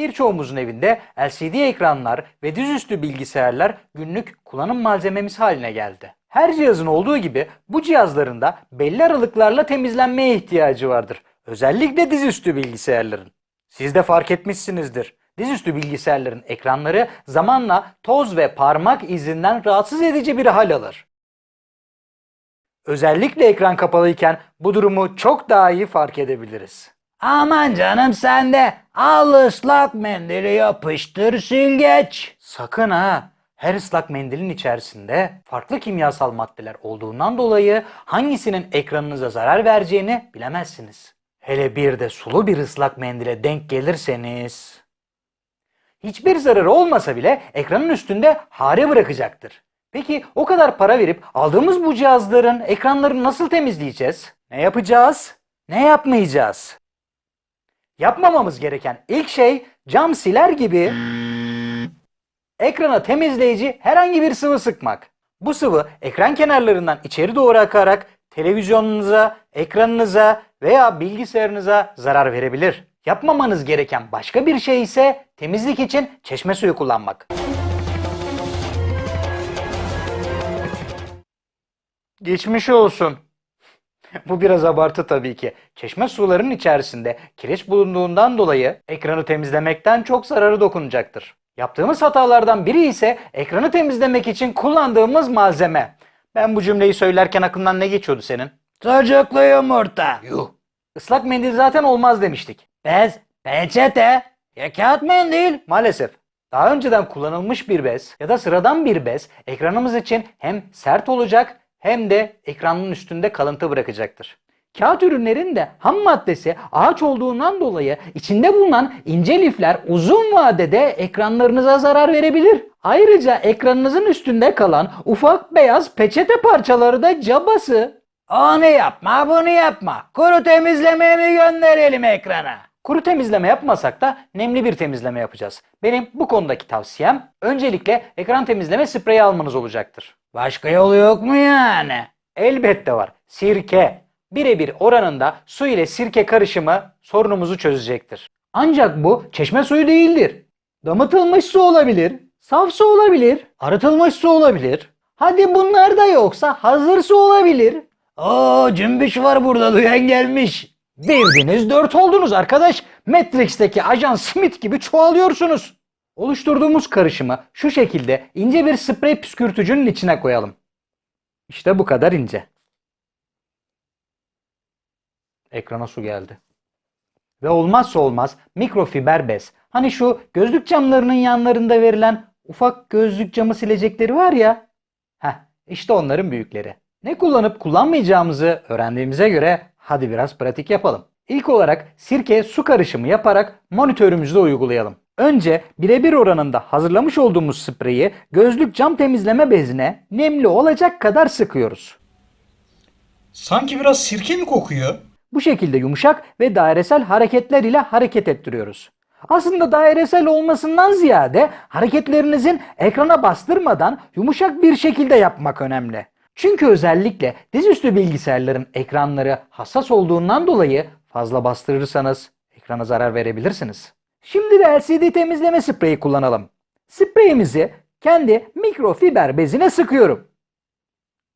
Birçoğumuzun evinde LCD ekranlar ve dizüstü bilgisayarlar günlük kullanım malzememiz haline geldi. Her cihazın olduğu gibi bu cihazların da belli aralıklarla temizlenmeye ihtiyacı vardır. Özellikle dizüstü bilgisayarların. Siz de fark etmişsinizdir. Dizüstü bilgisayarların ekranları zamanla toz ve parmak izinden rahatsız edici bir hal alır. Özellikle ekran kapalıyken bu durumu çok daha iyi fark edebiliriz. Aman canım sen de al ıslak mendili yapıştır sil geç. Sakın ha. Her ıslak mendilin içerisinde farklı kimyasal maddeler olduğundan dolayı hangisinin ekranınıza zarar vereceğini bilemezsiniz. Hele bir de sulu bir ıslak mendile denk gelirseniz. Hiçbir zararı olmasa bile ekranın üstünde hare bırakacaktır. Peki o kadar para verip aldığımız bu cihazların ekranlarını nasıl temizleyeceğiz? Ne yapacağız? Ne yapmayacağız? Yapmamamız gereken ilk şey cam siler gibi ekrana temizleyici herhangi bir sıvı sıkmak. Bu sıvı ekran kenarlarından içeri doğru akarak televizyonunuza, ekranınıza veya bilgisayarınıza zarar verebilir. Yapmamanız gereken başka bir şey ise temizlik için çeşme suyu kullanmak. Geçmiş olsun. Bu biraz abartı tabii ki. Çeşme sularının içerisinde kireç bulunduğundan dolayı ekranı temizlemekten çok zararı dokunacaktır. Yaptığımız hatalardan biri ise ekranı temizlemek için kullandığımız malzeme. Ben bu cümleyi söylerken aklından ne geçiyordu senin? Sucuklu yumurta. Yuh. Islak mendil zaten olmaz demiştik. Bez, peçete, ya kağıt mendil. Maalesef. Daha önceden kullanılmış bir bez ya da sıradan bir bez ekranımız için hem sert olacak hem de ekranın üstünde kalıntı bırakacaktır. Kağıt ürünlerin de ham maddesi ağaç olduğundan dolayı içinde bulunan ince lifler uzun vadede ekranlarınıza zarar verebilir. Ayrıca ekranınızın üstünde kalan ufak beyaz peçete parçaları da cabası. Onu yapma bunu yapma. Kuru temizlemeye mi gönderelim ekrana? Kuru temizleme yapmasak da nemli bir temizleme yapacağız. Benim bu konudaki tavsiyem öncelikle ekran temizleme spreyi almanız olacaktır. Başka yolu yok mu yani? Elbette var. Sirke. Birebir oranında su ile sirke karışımı sorunumuzu çözecektir. Ancak bu çeşme suyu değildir. Damıtılmış su olabilir, saf su olabilir, arıtılmış su olabilir. Hadi bunlar da yoksa hazır su olabilir. Oo cümbüş var burada duyan gelmiş. Birdiniz dört oldunuz arkadaş. Matrix'teki ajan Smith gibi çoğalıyorsunuz. Oluşturduğumuz karışımı şu şekilde ince bir sprey püskürtücünün içine koyalım. İşte bu kadar ince. Ekrana su geldi. Ve olmazsa olmaz mikrofiber bez. Hani şu gözlük camlarının yanlarında verilen ufak gözlük camı silecekleri var ya. Heh, işte onların büyükleri. Ne kullanıp kullanmayacağımızı öğrendiğimize göre hadi biraz pratik yapalım. İlk olarak sirke su karışımı yaparak monitörümüzde uygulayalım. Önce birebir oranında hazırlamış olduğumuz spreyi gözlük cam temizleme bezine nemli olacak kadar sıkıyoruz. Sanki biraz sirke mi kokuyor? Bu şekilde yumuşak ve dairesel hareketler ile hareket ettiriyoruz. Aslında dairesel olmasından ziyade hareketlerinizin ekrana bastırmadan yumuşak bir şekilde yapmak önemli. Çünkü özellikle dizüstü bilgisayarların ekranları hassas olduğundan dolayı fazla bastırırsanız ekrana zarar verebilirsiniz. Şimdi de LCD temizleme spreyi kullanalım. Spreyimizi kendi mikrofiber bezine sıkıyorum.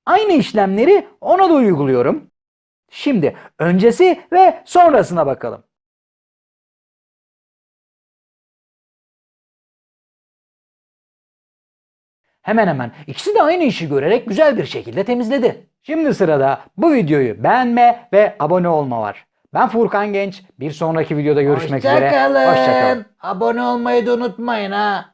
Aynı işlemleri ona da uyguluyorum. Şimdi öncesi ve sonrasına bakalım. Hemen hemen ikisi de aynı işi görerek güzel bir şekilde temizledi. Şimdi sırada bu videoyu beğenme ve abone olma var. Ben Furkan Genç. Bir sonraki videoda görüşmek üzere. Hoşçakalın. Hoşçakalın. Abone olmayı da unutmayın ha.